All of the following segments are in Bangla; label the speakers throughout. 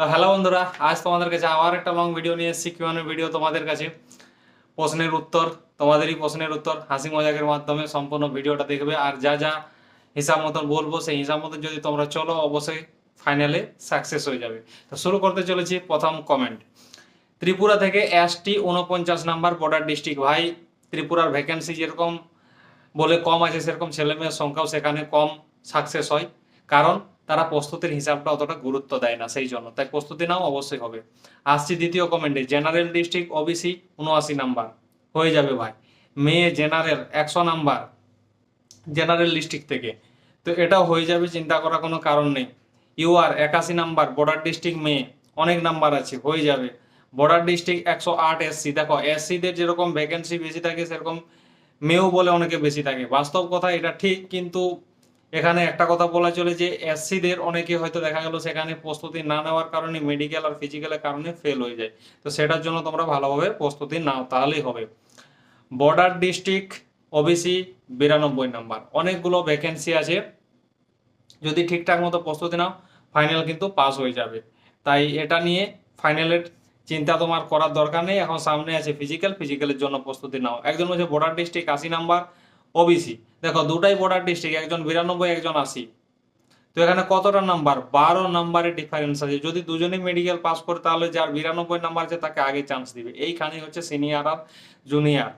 Speaker 1: তো হ্যালো বন্ধুরা, আজ তোমাদের কাছে আবার একটা লং ভিডিও নিয়ে এসেছি কিউএনএ ভিডিও তোমাদের কাছে? প্রশ্নের উত্তর, তোমাদেরই প্রশ্নের উত্তর, হাসি মজাকের মাধ্যমে সম্পূর্ণ ভিডিওটা দেখবে। আর যা যা হিসাব মতন বলব, সেই হিসাব মতন যদি তোমরা চলো, অবশ্যই ফাইনালে সাকসেস হয়ে যাবে। তো শুরু করতে চলেছি প্রথম কমেন্ট ত্রিপুরা থেকে এসটি উনপঞ্চাশ নাম্বার বর্ডার ডিস্ট্রিক্ট ভাই, ত্রিপুরার ভ্যাকেন্সি যেরকম বলে কম আছে, সেরকম ছেলেমেয়ের সংখ্যাও সেখানে কম সাকসেস হয়। কারণ তারা প্রস্তুতির হিসাবটা অতটা গুরুত্ব দেয় না সেই জন্য। তাই প্রস্তুতি নাও, অবশ্যই হবে। আসছি দ্বিতীয় কমেন্টে জেনারেল ডিস্ট্রিক্ট ওবিসি উনআশি নাম্বার হয়ে যাবে ভাই। মেয়ে জেনারেল একশো নাম্বার জেনারেল ডিস্ট্রিক্ট থেকে। তো এটাও হয়ে যাবে, চিন্তা করার কোনো কারণ নেই। ইউআর একাশি নাম্বার বর্ডার ডিস্ট্রিক্ট মেয়ে। অনেক নাম্বার আছে, হয়ে যাবে। বর্ডার ডিস্ট্রিক্ট একশো আট এসসি দেখো এসসিদের যেরকম ভ্যাকেন্সি বেশি থাকে, সেরকম মেয়েও বলে অনেকে বেশি থাকে। বাস্তব কথা এটা ঠিক, কিন্তু এখানে একটা কথা বলা চলে যে এসসিদের অনেকে হয়তো দেখা গেল সেখানে প্রস্তুতি না নেওয়ার কারণে মেডিকেল আর ফিজিক্যালের কারণে ফেল হয়ে যায়। তো সেটার জন্য তোমরা ভালোভাবে প্রস্তুতি নাও, তাহলেই হবে। বর্ডার ডিস্ট্রিক্ট ওবিসি বিরানব্বই নাম্বার। অনেকগুলো ভ্যাকেন্সি আছে। যদি ঠিকঠাক মতো প্রস্তুতি নাও ফাইনাল কিন্তু পাস হয়ে যাবে। তাই এটা নিয়ে ফাইনালের চিন্তা তোমার করার দরকার নেই। এখন সামনে আছে ফিজিক্যাল ফিজিক্যালের জন্য প্রস্তুতি নাও। একজন হচ্ছে বর্ডার ডিস্ট্রিক্ট আশি নাম্বার। ওবিসি দেখো, দুটাই বর্ডার ডিস্ট্রিক্ট একজন বিরানব্বই, একজন আশি। তো এখানে কতটা নাম্বার বারো নাম্বারের ডিফারেন্স আছে। যদি দুজনেই মেডিকেল পাস করে, তাহলে যার বিরানব্বই নাম্বার আছে, তাকে আগে চান্স দিবে। এইখানে হচ্ছে সিনিয়র আর জুনিয়র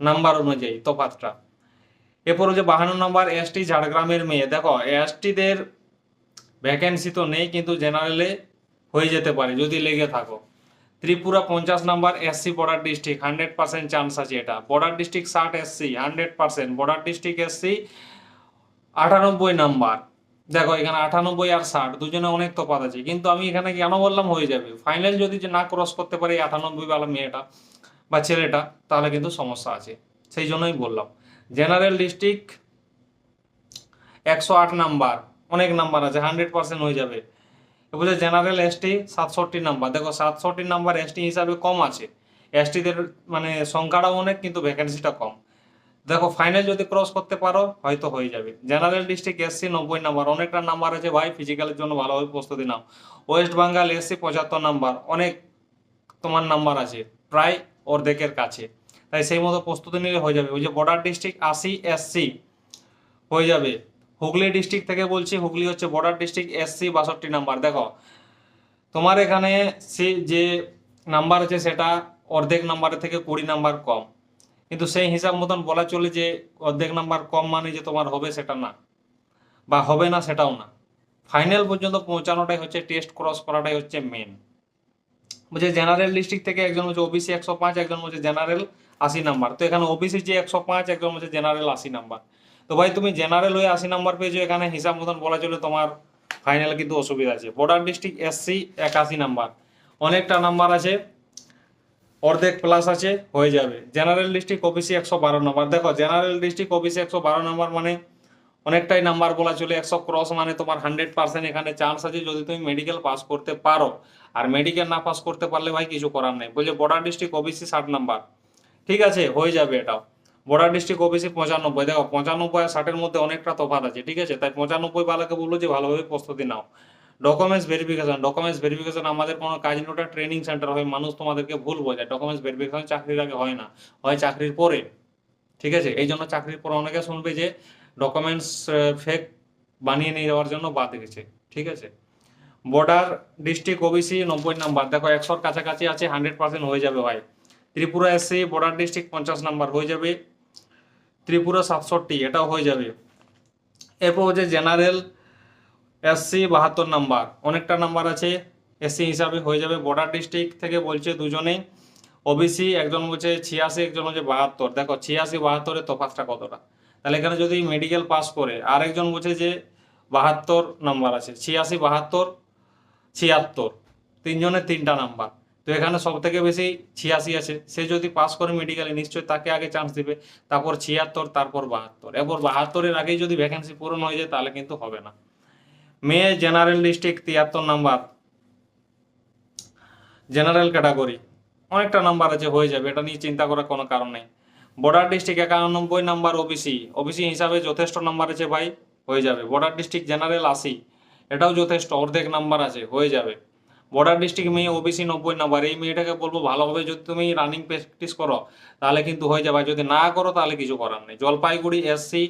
Speaker 1: নাম্বার অনুযায়ী তফাতটা। এরপর হচ্ছে বাহান্ন নম্বর এসটি ঝাড়গ্রামের মেয়ে। দেখো এসটিদের ভ্যাকেন্সি তো নেই, কিন্তু জেনারেলে হয়ে যেতে পারে, যদি লেগে থাকো। ত্রিপুরা পঞ্চাশ number SC border district hundred percent chance আছে এটা। বর্ডার ডিস্ট্রিক্ট ষাট SC hundred percent border district SC আটানব্বই নাম্বার। দেখো, এখানে আটানব্বই আর ষাট, দুজনে অনেক তফাৎ আছে। কিন্তু আমি এখানে কেন বললাম হয়ে যাবে? ফাইনাল যদি না ক্রস করতে পারে আটানব্বই বেলা মেয়েটা বা ছেলেটা, তাহলে কিন্তু সমস্যা আছে। সেই জন্যই বললাম। জেনারেল ডিস্ট্রিক্ট একশো আট নাম্বার, অনেক নাম্বার আছে হান্ড্রেড পার্সেন্ট হয়ে যাবে। এবারে জেনারেল এসটি সাতষট্টি নাম্বার দেখো সাতষট্টি নাম্বার এসটি হিসাবে কম আছে। এসটিদের মানে সংখ্যাটাও অনেক, কিন্তু ভ্যাকেন্সিটা কম। দেখো ফাইনাল যদি ক্রস করতে পারো, হয়তো হয়ে যাবে। জেনারেল ডিস্ট্রিক্ট এসসি নব্বই নাম্বার অনেকটা নাম্বার আছে ভাই ফিজিক্যালের জন্য ভালোভাবে প্রস্তুতি নাও। ওয়েস্ট বেঙ্গল এসসি পঁচাত্তর নাম্বার অনেক তোমার নাম্বার আছে, প্রায় অর্ধেকের কাছে। তাই সেই মতো প্রস্তুতি নিলে হয়ে যাবে। ওই যে বর্ডার ডিস্ট্রিক্ট আশি এসসি হয়ে যাবে। হুগলি ডিস্ট্রিক্ট থেকে বলছি, হুগলি হচ্ছে বর্ডার ডিস্ট্রিক্ট এসসি বাষট্টি নাম্বার দেখো। তোমার এখানে সে যে নাম্বার আছে সেটা অর্ধেক নাম্বারের থেকে কুড়ি নাম্বার কম। কিন্তু সেই হিসাব মতন বলা চলে যে অর্ধেক নাম্বার কম মানে যে তোমার হবে সেটা না, বা হবে না সেটাও না। ফাইনাল পর্যন্ত পৌঁছানোটাই হচ্ছে টেস্ট ক্রস করাটাই হচ্ছে মেন বলছে জেনারেল ডিস্ট্রিক্ট থেকে একজন হচ্ছে ওবিসি একশো পাঁচ, একজন হচ্ছে জেনারেল আশি নাম্বার তো এখানে ওবিসি যে একশো পাঁচ, একজন হচ্ছে জেনারেল আশি নাম্বার তো ভাই, তুমি জেনারেল হয়ে আশি নাম্বার পেয়েছ এখানে হিসাব মতন বলা চলে, তোমার ফাইনাল কিন্তু অসুবিধা আছে। বর্ডার ডিস্ট্রিক্ট এসসি একাশি নাম্বার অনেকটা নাম্বার আছে, অর্ধেক প্লাস আছে, হয়ে যাবে। জেনারেল ডিস্ট্রিক্ট ওবিসি একশো বারো নম্বর দেখো জেনারেল ডিস্ট্রিক্ট ওবিসি একশো বারো নম্বর মানে অনেকটাই নাম্বার বলা চলে, একশো ক্রস মানে তোমার হান্ড্রেড পার্সেন্ট এখানে চান্স আছে যদি তুমি মেডিকেল পাস করতে পারো। আর মেডিকেল না পাস করতে পারলে ভাই, কিছু করার নেই। বলছে বর্ডার ডিস্ট্রিক্ট ওবিসি ষাট নাম্বার ঠিক আছে, হয়ে যাবে এটাও। বর্ডার ডিস্ট্রিক্ট ওবিসি পঁচানব্বই। দেখো, পঁচানব্বই আর ষাটের মধ্যে অনেকটা তফাৎ আছে, ঠিক আছে? তাই পঁচানব্বই বালাকে বলল যে, ভালোভাবে প্রস্তুতি নাও। ডকুমেন্টস ভেরিফিকেশন ডকুমেন্টস ভেরিফিকেশন আমাদের কোনো কাজ নেই ওটা ট্রেনিং সেন্টার হয়, মানুষ তোমাদেরকে ভুল বোঝায়। ডকুমেন্টস ভেরিফিকেশন চাকরির আগে হয় না, হয় চাকরির পরে, ঠিক আছে? এই জন্য চাকরির পরে অনেকে শুনবে যে ডকুমেন্টস ফেক বানিয়ে নিয়ে যাওয়ার জন্য বাদ গেছে ঠিক আছে? বর্ডার ডিস্ট্রিক্ট ওবিসি নব্বই নাম্বার, দেখো, একশোর কাছাকাছি আছে হান্ড্রেড পার্সেন্ট হয়ে যাবে ভাই। ত্রিপুরা এসসি বর্ডার ডিস্ট্রিক্ট পঞ্চাশ নাম্বার হয়ে যাবে। ত্রিপুরা সাতষট্টি, এটাও হয়ে যাবে। এরপর হচ্ছে জেনারেল এসসি বাহাত্তর নাম্বার অনেকটা নাম্বার আছে। এসসি হিসাবে হয়ে যাবে বর্ডার ডিস্ট্রিক্ট থেকে বলছে দুজনেই ওবিসি একজন বলছে ছিয়াশি, একজন হচ্ছে বাহাত্তর। দেখো, ছিয়াশি, বাহাত্তরের তফাৎটা কতটা? তাহলে এখানে যদি মেডিকেল পাস করে, আরেকজন বলছে যে বাহাত্তর নাম্বার আছে। ছিয়াশি, বাহাত্তর, ছিয়াত্তর। তিনজনের তিনটা নাম্বার তো এখানে সব থেকে বেশি ছিয়াশি আছে। সে যদি পাস করে মেডিকেলে নিশ্চয়ই তাকে আগে চান্স দিবে। তারপর ছিয়াত্তর, তারপর বাহাত্তর। এরপর বাহাত্তরের আগেই যদি ভ্যাকেন্সি পূরণ হয়ে যায়, তাহলে কিন্তু হবে না। মেয়ে জেনারেল ডিস্ট্রিক্ট তিয়াত্তর নাম্বার জেনারেল ক্যাটাগরি অনেকটা নাম্বার আছে, হয়ে যাবে। এটা নিয়ে চিন্তা করার কোনো কারণ নেই। বর্ডার ডিস্ট্রিক্ট একানব্বই নাম্বার ওবিসি ওবিসি হিসাবে যথেষ্ট নাম্বার আছে ভাই, হয়ে যাবে। বর্ডার ডিস্ট্রিক্ট জেনারেল আশি। এটাও যথেষ্ট, অর্ধেক নাম্বার আছে, হয়ে যাবে। বর্ডার ডিস্ট্রিক্ট মেয়ে ওবিসি নব্বই নাম্বার এই মেয়েটাকে বলব ভালোভাবে যদি তুমি রানিং প্র্যাকটিস করো, তাহলে কিন্তু হয়ে যাবে। যদি না করো, তাহলে কিছু করার নেই। জলপাইগুড়ি এসসি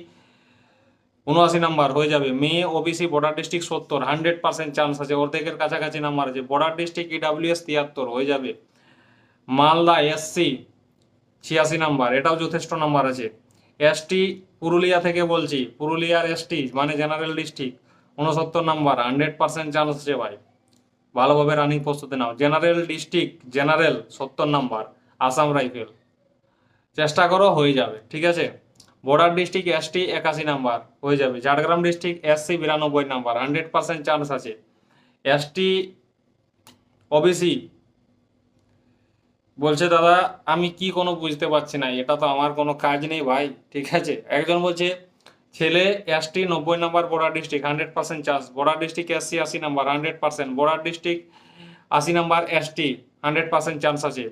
Speaker 1: উনআশি নাম্বার হয়ে যাবে। মেয়ে ওবিসি বর্ডার ডিস্ট্রিক্ট সত্তর হান্ড্রেড পার্সেন্ট চান্স আছে। অর্ধেকের কাছাকাছি নাম্বার আছে। বর্ডার ডিস্ট্রিক্ট ইডাব্লিউএস তিয়াত্তর হয়ে যাবে। মালদা এসসি ছিয়াশি নাম্বার এটাও যথেষ্ট নাম্বার আছে। এসটি পুরুলিয়া থেকে বলছি। পুরুলিয়ার এসটি মানে জেনারেল ডিস্ট্রিক্ট উনসত্তর নাম্বার হান্ড্রেড পার্সেন্ট চান্স আছে ভাই। ভালোভাবে রানিং প্রস্তুতি নাও। জেনারেল ডিস্ট্রিক্ট জেনারেল সত্তর নাম্বার আসাম রাইফেল চেষ্টা করো, হয়ে যাবে, ঠিক আছে? বর্ডার ডিস্ট্রিক্ট এসটি একাশি নাম্বার, হয়ে যাবে। ঝাড়গ্রাম ডিস্ট্রিক্ট এসসি বিরানব্বই নাম্বার হান্ড্রেড পার্সেন্ট চান্স আছে। এসটি ওবিসি বলছে, দাদা, আমি কি কোনো বুঝতে পারছি না, এটা তো আমার কোনো কাজ নেই ভাই, ঠিক আছে? একজন বলছে ছেলে এসটি নব্বই number border district hundred percent chance border district SC আশি number hundred percent border district আশি number ST hundred percent chance আছে।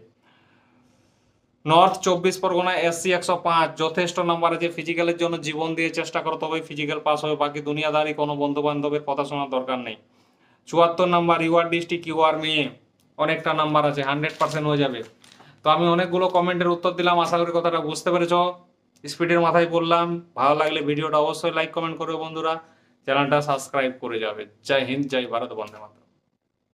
Speaker 1: নর্থ চব্বিশ পরগনা এসসি একশো পাঁচ। যথেষ্ট নাম্বার আছে। ফিজিক্যালের জন্য জীবন দিয়ে চেষ্টা করো তবে ফিজিক্যাল পাস হবে। বাকি দুনিয়াদারি কোনো বন্ধু বান্ধবের কথা শোনার দরকার নেই। চুয়াত্তর নাম্বার ইউআর ডিস্ট্রিক্ট ইউআর মেয়ে অনেকটা নাম্বার আছে। হান্ড্রেড পার্সেন্ট হয়ে যাবে। তো আমি অনেকগুলো কমেন্টের উত্তর দিলাম। আশা করি কথাটা বুঝতে পেরেছ। স্পিডের মাথায় বললাম, ভালো লাগলে ভিডিওটা অবশ্যই লাইক কমেন্ট করবে বন্ধুরা। চ্যানেলটা সাবস্ক্রাইব করে যাবে। জয় হিন্দ, জয় ভারত, বন্দে মাতরম।